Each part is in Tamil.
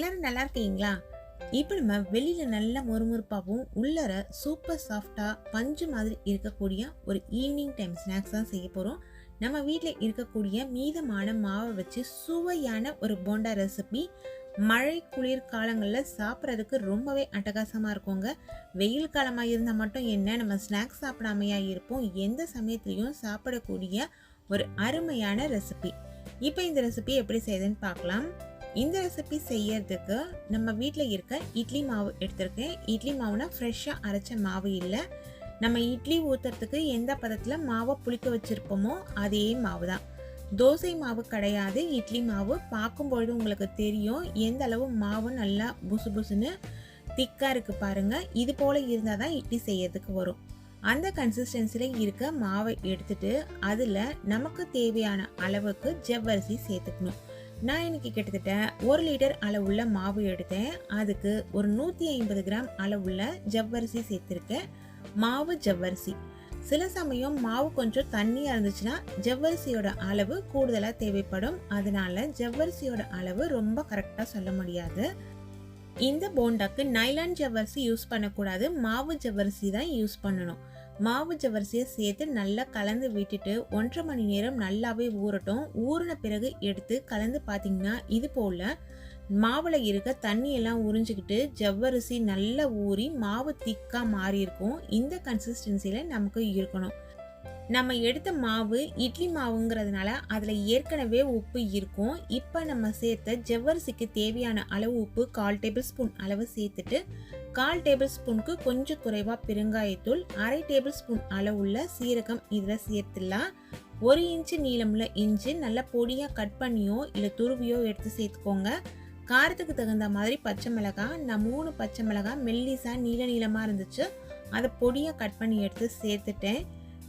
நல்லா இருக்கீங்களா? இப்போ நம்ம வெளியில் நல்ல மொறுமொறுப்பாகவும் உள்ளர சூப்பர் சாஃப்டாக பஞ்சு மாதிரி இருக்கக்கூடிய ஒரு ஈவினிங் டைம் ஸ்நாக்ஸ் தான் செய்ய போகிறோம் நம்ம வீட்டில் இருக்கக்கூடிய மீதமான மாவை வச்சு சுவையான ஒரு போண்டா ரெசிபி மழை குளிர் காலங்களில் சாப்பிட்றதுக்கு ரொம்பவே அட்டகாசமாக இருக்குங்க. வெயில் காலமாக இருந்தால் மட்டும் என்ன நம்ம ஸ்நாக்ஸ் சாப்பிடாமையா இருப்போம். எந்த சமயத்துலையும் சாப்பிடக்கூடிய ஒரு அருமையான ரெசிபி இப்போ இந்த ரெசிபி எப்படி செய்யுதுன்னு பார்க்கலாம். இந்த ரெசிபி செய்யறதுக்கு நம்ம வீட்டில் இருக்க இட்லி மாவு எடுத்திருக்கேன். இட்லி மாவுனா ஃப்ரெஷ்ஷாக அரைச்ச மாவு இல்லை. நம்ம இட்லி ஊற்றுறதுக்கு எந்த பதத்தில் மாவை புளிக்க வச்சுருப்போமோ அதே மாவு தான் தோசை மாவு கிடையாது இட்லி மாவு. பார்க்கும்பொழுது உங்களுக்கு தெரியும் எந்த அளவு மாவு நல்லா புசு புசுன்னு திக்காக இருக்குது பாருங்கள் இது போல் இருந்தால் தான் இட்லி செய்யறதுக்கு வரும். அந்த கன்சிஸ்டன்சியில் இருக்க மாவை எடுத்துட்டு அதில் நமக்கு தேவையான அளவுக்கு ஜவ்வரிசி சேர்த்துக்கணும். நான் இன்றைக்கி கிட்டத்தட்ட ஒரு லிட்டர் அளவுள்ள மாவு எடுத்தேன். அதுக்கு ஒரு நூற்றி ஐம்பது கிராம் அளவுள்ள ஜவ்வரிசி சேர்த்துருக்கேன். மாவு ஜவ்வரிசி. சில சமயம் மாவு கொஞ்சம் தண்ணியாக இருந்துச்சுன்னா ஜவ்வரிசியோட அளவு கூடுதலாக தேவைப்படும். அதனால ஜவ்வரிசியோட அளவு ரொம்ப கரெக்டாக சொல்ல முடியாது. இந்த போண்டாக்கு நைலான் ஜவ்வரிசி யூஸ் பண்ணக்கூடாது. மாவு ஜவ்வரிசி தான் யூஸ் பண்ணணும். மாவு ஜவ்வரிசியை சேர்த்து நல்லா கலந்து விட்டுட்டு ஒன்றரை மணி நேரம் நல்லாவே ஊறட்டும். ஊறின பிறகு எடுத்து கலந்து பார்த்தீங்கன்னா இது போல் மாவில் இருக்க தண்ணியெல்லாம் உறிஞ்சிக்கிட்டு ஜவ்வரிசி நல்லா ஊறி மாவு திக்காக மாறி இருக்கும் இந்த கன்சிஸ்டன்சியில் நமக்கு இருக்கணும். நம்ம எடுத்த மாவு இட்லி மாவுங்கிறதுனால அதில் ஏற்கனவே உப்பு இருக்கும். இப்போ நம்ம சேர்த்த ஜவ்வரிசிக்கு தேவையான அளவு உப்பு கால் டேபிள் ஸ்பூன் அளவு சேர்த்துட்டு கால் டேபிள் ஸ்பூனுக்கு கொஞ்சம் குறைவாக பெருங்காயத்தூள் அரை டேபிள் ஸ்பூன் அளவுள்ள சீரகம் இதில் சேர்த்துடலாம். ஒரு இன்ச்சு நீளமுள்ள இஞ்சி நல்லா பொடியாக கட் பண்ணியோ இல்லை துருவியோ எடுத்து சேர்த்துக்கோங்க. காரத்துக்கு தகுந்த மாதிரி பச்சை மிளகாய் நான் மூணு பச்சை மிளகாய் மெல்லிசாக நீள நீளமாக இருந்துச்சு. அதை பொடியாக கட் பண்ணி எடுத்து சேர்த்துட்டேன்.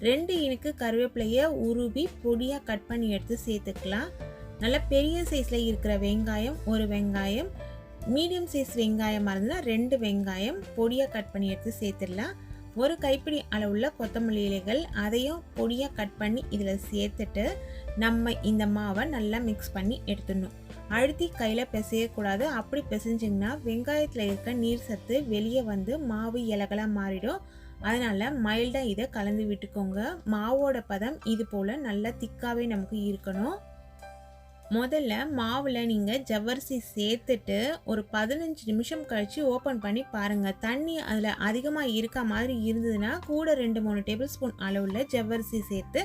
ரெண்டு இனுக்கு கருவேப்பிலையை உருவி பொடியாக கட் பண்ணி எடுத்து சேர்த்துக்கலாம். நல்ல பெரிய சைஸில் இருக்கிற வெங்காயம் ஒரு வெங்காயம் மீடியம் சைஸ் வெங்காயமாக இருந்தால் ரெண்டு வெங்காயம் பொடியாக கட் பண்ணி எடுத்து சேர்த்துடலாம். ஒரு கைப்பிடி அளவுள்ள கொத்தமல்லி இலைகள் அதையும் பொடியாக கட் பண்ணி இதில் சேர்த்துட்டு நம்ம இந்த மாவை நல்லா மிக்ஸ் பண்ணி எடுத்துடணும். அழுத்தி கையில் பிசையக்கூடாது அப்படி பிசைஞ்சிங்கன்னா வெங்காயத்தில் இருக்க நீர் சத்து வெளியே வந்து மாவு இலகலாக மாறிடும். அதனால் மைல்டாக இதை கலந்து விட்டுக்கோங்க. மாவோட பதம் இது போல் நல்லா திக்காகவே நமக்கு இருக்கணும். முதல்ல மாவில் நீங்கள் ஜவ்வரிசி சேர்த்துட்டு ஒரு பதினஞ்சு நிமிஷம் கழித்து ஓப்பன் பண்ணி பாருங்கள் தண்ணி அதில் அதிகமாக இருக்க மாதிரி இருந்ததுன்னா கூட ரெண்டு மூணு டேபிள் ஸ்பூன் அளவில் ஜவ்வரிசி சேர்த்து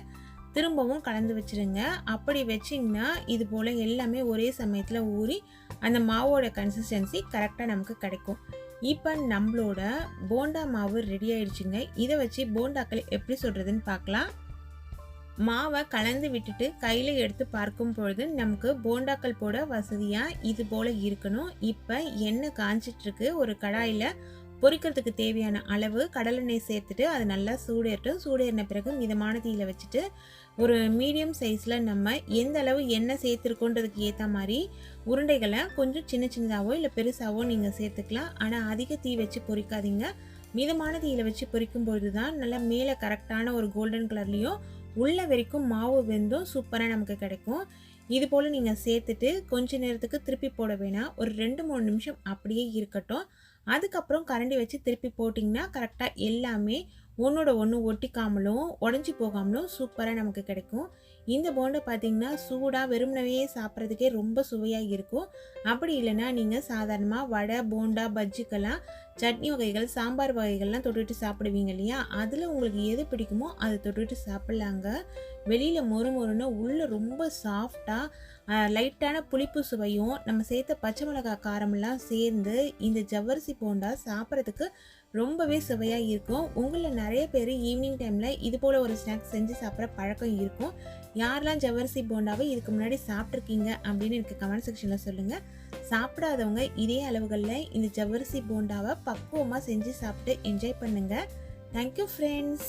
திரும்பவும் கலந்து வச்சுருங்க. அப்படி வச்சிங்கன்னா இது போல் எல்லாமே ஒரே சமயத்தில் ஊறி அந்த மாவோட கன்சிஸ்டன்சி கரெக்டாக நமக்கு கிடைக்கும். இப்போ நம்மளோட போண்டா மாவு ரெடி ஆயிடுச்சுங்க. இதை வச்சு போண்டாக்கள் எப்படி சொல்கிறதுன்னு பார்க்கலாம் மாவை கலந்து விட்டுட்டு கையில் எடுத்து பார்க்கும் பொழுது நமக்கு போண்டாக்கள் போட வசதியாக இது போல் இருக்கணும். இப்போ எண்ணெய் காஞ்சிட்ருக்கு ஒரு கடாயில் பொரிக்கிறதுக்கு தேவையான அளவு கடலெண்ணெய் சேர்த்துட்டு அது நல்லா சூடேறட்டும் சூடேறின பிறகு மிதமான தீயில் வச்சுட்டு ஒரு மீடியம் சைஸில் நம்ம எந்த அளவு எண்ணெய் சேர்த்துருக்கோன்றதுக்கு ஏற்ற மாதிரி உருண்டைகளை கொஞ்சம் சின்ன சின்னதாகவோ இல்லை பெருசாகவோ நீங்கள் சேர்த்துக்கலாம். ஆனால் அதிக தீ வச்சு பொரிக்காதீங்க மிதமான தீயில் வச்சு பொரிக்கும் பொழுது தான் நல்லா மேலே கரெக்டான ஒரு கோல்டன் கலர்லேயும் உள்ள வரைக்கும் மாவு வெந்தும் சூப்பராக நமக்கு கிடைக்கும். இது போல் நீங்கள் சேர்த்துட்டு கொஞ்ச நேரத்துக்கு திருப்பி போட வேணாம். ஒரு ரெண்டு மூணு நிமிஷம் அப்படியே இருக்கட்டும். அதுக்கப்புறம் கரண்டி வச்சு திருப்பி போட்டிங்கன்னா கரெக்டாக எல்லாமே ஒன்றோட ஒன்று ஒட்டிக்காமலும் உடஞ்சி போகாமலும் சூப்பராக நமக்கு கிடைக்கும். இந்த போண்டை பார்த்தீங்கன்னா சூடாக வெறுமனவே சாப்பிட்றதுக்கே ரொம்ப சுவையாக இருக்கும். அப்படி இல்லைன்னா நீங்கள் சாதாரணமாக வடை போண்டா பஜ்ஜிக்கெல்லாம் சட்னி வகைகள் சாம்பார் வகைகள்லாம் தொட்டுட்டு சாப்பிடுவீங்க இல்லையா? அதில் உங்களுக்கு எது பிடிக்குமோ அதை தொட்டுட்டு சாப்பிட்லாங்க. வெளியில் மொறு மொறுன்னு உள்ளே ரொம்ப சாஃப்டாக லைட்டான புளிப்பு சுவையும் நம்ம சேர்த்த பச்சை மிளகாய் காரமெல்லாம் சேர்ந்து இந்த ஜவ்வரிசி போண்டா சாப்பிட்றதுக்கு ரொம்பவே சுவையாக இருக்கும். உங்களில் நிறைய பேர் ஈவினிங் டைமில் இது போல் ஒரு ஸ்நாக்ஸ் செஞ்சு சாப்பிட்ற பழக்கம் இருக்கும். யாரெல்லாம் ஜவ்வரிசி போண்டாவை இதுக்கு முன்னாடி சாப்பிட்ருக்கீங்க அப்படின்னு எனக்கு கமெண்ட் செக்ஷனில் சொல்லுங்கள் சாப்பிடாதவங்க இதே அளவுகளில் இந்த ஜவ்வரிசி போண்டாவை பக்குவமாக செஞ்சு சாப்பிட்டு என்ஜாய் பண்ணுங்கள் தேங்க்யூ ஃப்ரெண்ட்ஸ்